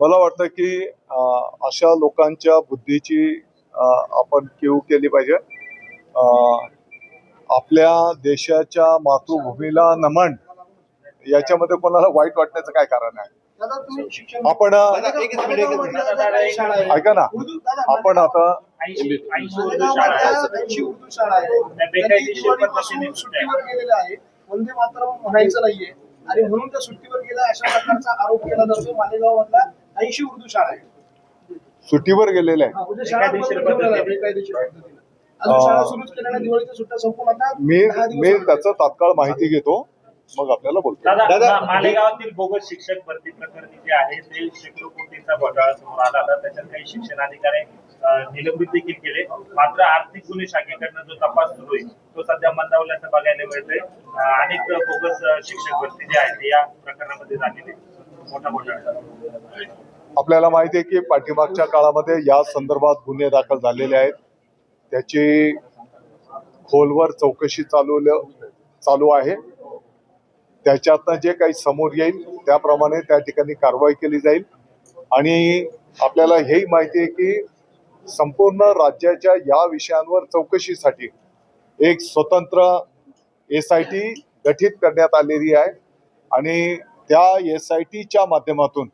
मला वाटतं की अशा लोकांच्या बुद्धीची आपण कीव केली पाहिजे. अं, आपल्या देशाच्या मातृभूमीला नमन याच्यामध्ये कोणाला वाईट वाटण्याचं काय कारण आहे? दादा तुम्ही शिक्षण आपण ऐका ना. आपण आता आणि म्हणून त्या सुट्टीवर गेला अशा प्रकारचा आरोप केला जातो. मालेगाव मधला ऐंशी उर्दू शाळा आहे. सुट्टीवर गेलेले आहे. हा, म्हणजे शाळा बंद बेकायदेशीर ठेवलेल्या आहे, पद्धतीने. बेकायदेशीर पद्धतीने अजून शाळा सुरूच केल्या नाही, दिवाळीच्या सुट्ट्या संपून आता मी दहा दिवस मी झाले. त्याचं तात्काळ माहिती घेतो. मग आपल्याला बोलतो. दादा मा- मालेगावातील बोगस शिक्षक भरती प्रकरणी जे आहे ते शेकडो कोटींचा घोटाळा समोर आला होता. त्याच्यात काही शिक्षण अधिकारी निलंबित देखील केले. मात्र आर्थिक गुन्हे शाखेकडनं जो तपास सुरू आहे तो सध्या मंदावल्याचं बघायला मिळतंय. अनेक बोगस शिक्षक भरती जे आहेत या प्रकरणामध्ये झालेले मोठा मोठा आपल्याला माहिती आहे की पाठीमागच्या काळामध्ये या संदर्भात गुन्हे दाखल झालेले आहेत. त्याची खोलवर चौकशी चालू चालू आहे. त्याच्यातनं जे काही समोर येईल त्याप्रमाणे त्या ठिकाणी कारवाई केली जाईल. आणि आपल्याला हेही माहिती आहे की संपूर्ण राज्याच्या या विषयांवर चौकशीसाठी एक स्वतंत्र एस आय टी गठीत करण्यात आलेली आहे. आणि त्या एस आय टीच्या माध्यमातून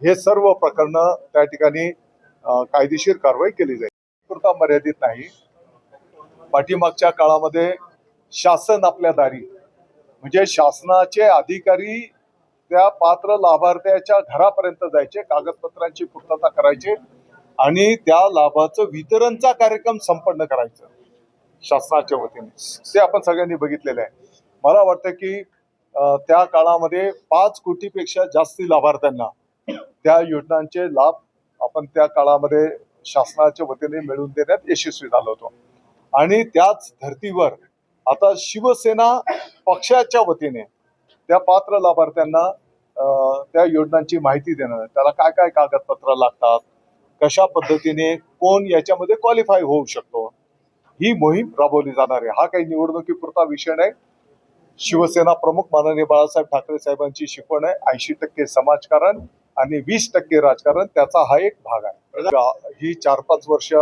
हे सर्व प्रकरणं त्या ठिकाणी कायदेशीर कारवाई केली जाईल. पुरता मर्यादित नाही. पाठीमागच्या काळामध्ये शासन आपल्या दारी म्हणजे शासनाचे अधिकारी त्या पात्र लाभार्थ्याच्या घरापर्यंत जायचे कागदपत्रांची पूर्तता करायचे आणि त्या लाभाचं वितरणचा कार्यक्रम संपन्न करायचं. शासनाच्या वतीने. ते आपण सगळ्यांनी बघितलेलं आहे. मला वाटतं की त्या काळामध्ये पाच कोटीपेक्षा जास्ती लाभार्थ्यांना त्या योजनांचे लाभ आपण त्या काळामध्ये शासनाच्या वतीने मिळवून देण्यात यशस्वी झालो होतो. आणि त्याच धर्तीवर आता शिवसेना पक्षाच्या वतीने त्या पात्र लाभार्थ्यांना त्या योजनांची माहिती देणं त्याला काय काय कागदपत्र लागतात? कशा पद्धतीने कोण याच्यामध्ये क्वालिफाय होऊ शकतो? ही मोहीम राबवली जाणार आहे. हा काही निवडणुकीपुरता विषय नाही. शिवसेना प्रमुख माननीय बाळासाहेब ठाकरे साहेबांची शिकवण आहे. ऐंशी टक्के समाजकारण आणि वीस टक्के राजकारण त्याचा हा एक भाग आहे. ही चार पाच वर्ष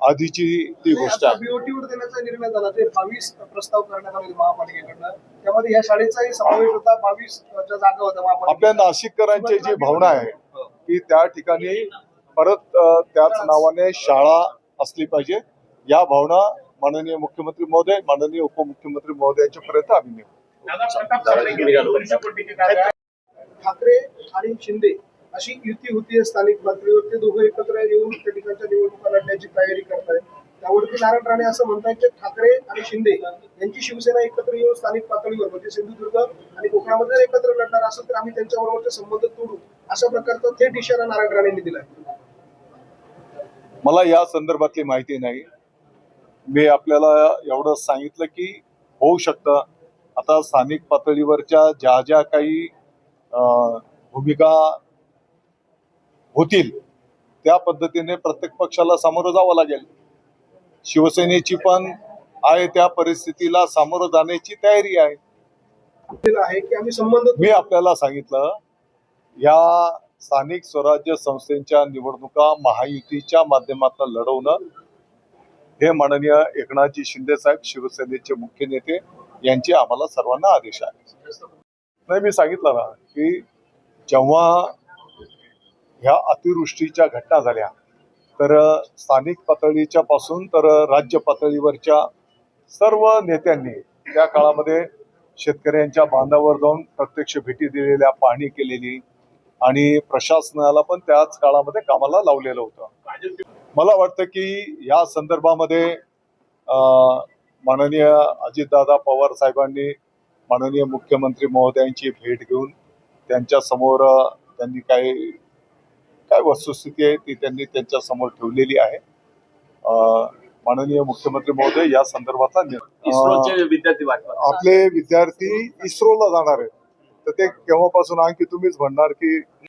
आधीची ती गोष्ट आहे. BOT वर देण्याचा निर्णय झाला. ते बावीस प्रस्ताव करण्यात आले महापालिकेकडनं. त्यामध्ये या शाळेचाही समावेश होता. बावीस जागा होत्या आपल्या नाशिककरांची जी भावना आहे की त्या ठिकाणी परत त्याच नावाने शाळा असली पाहिजे. या भावना माननीय मुख्यमंत्री महोदय माननीय उपमुख्यमंत्री महोदयांच्या पर्यंत आम्ही नेऊ. ठाकरे आणि शिंदे अशी युती होती स्थानिक पातळीवर ते दोघं एकत्र येऊन त्या ठिकाणच्या निवडणुका लढण्याची तयारी करतायत. त्यावरती नारायण राणे असं म्हणतायत की ठाकरे आणि शिंदे यांची शिवसेना एकत्र येऊन स्थानिक पातळीवर म्हणजे सिंधुदुर्ग आणि कोकणामध्ये एकत्र लढणार असेल तर आम्ही त्यांच्याबरोबरचे संबंध तोडू अशा प्रकारचा थेट इशारा नारायण राणेंनी दिलाय. मला या संदर्भातली माहिती नाही. मी आपल्याला एवढं सांगितलं की होऊ शकतं. आता स्थानिक पातळीवरच्या ज्या ज्या काही भूमिका होतील त्या पद्धतीने प्रत्येक पक्षाला सामोरं जावं लागेल. शिवसेनेची पण आहे त्या परिस्थितीला सामोरं जाण्याची तयारी आहे. मी आपल्याला सांगितलं या स्थानिक स्वराज्य संस्थेच्या निवडणुका महायुतीच्या माध्यमातून लढवणं हे माननीय एकनाथजी शिंदे साहेब शिवसेनेचे मुख्य नेते यांचे आम्हाला सर्वांना आदेश आहे. नाही मी सांगितलं ना की जेव्हा ह्या अतिवृष्टीच्या घटना झाल्या तर स्थानिक पातळीच्या पासून तर राज्य पातळीवरच्या सर्व नेत्यांनी त्या काळामध्ये शेतकऱ्यांच्या बांधावर जाऊन प्रत्यक्ष भेटी दिलेल्या पाहणी केलेली आणि प्रशासनाला पण त्याच काळामध्ये कामाला लावलेलं होतं. मला वाटतं की या संदर्भामध्ये माननीय अजितदादा पवार साहेबांनी माननीय मुख्यमंत्री महोदयांची भेट घेऊन त्यांच्यासमोर त्यांनी काय काय वस्तुस्थिती आहे ती त्यांनी त्यांच्यासमोर ठेवलेली आहे. माननीय मुख्यमंत्री महोदय या संदर्भातला आपले विद्यार्थी इस्रोला जाणार आहेत. तर ते केव्हापासून आणखी तुम्हीच म्हणणार की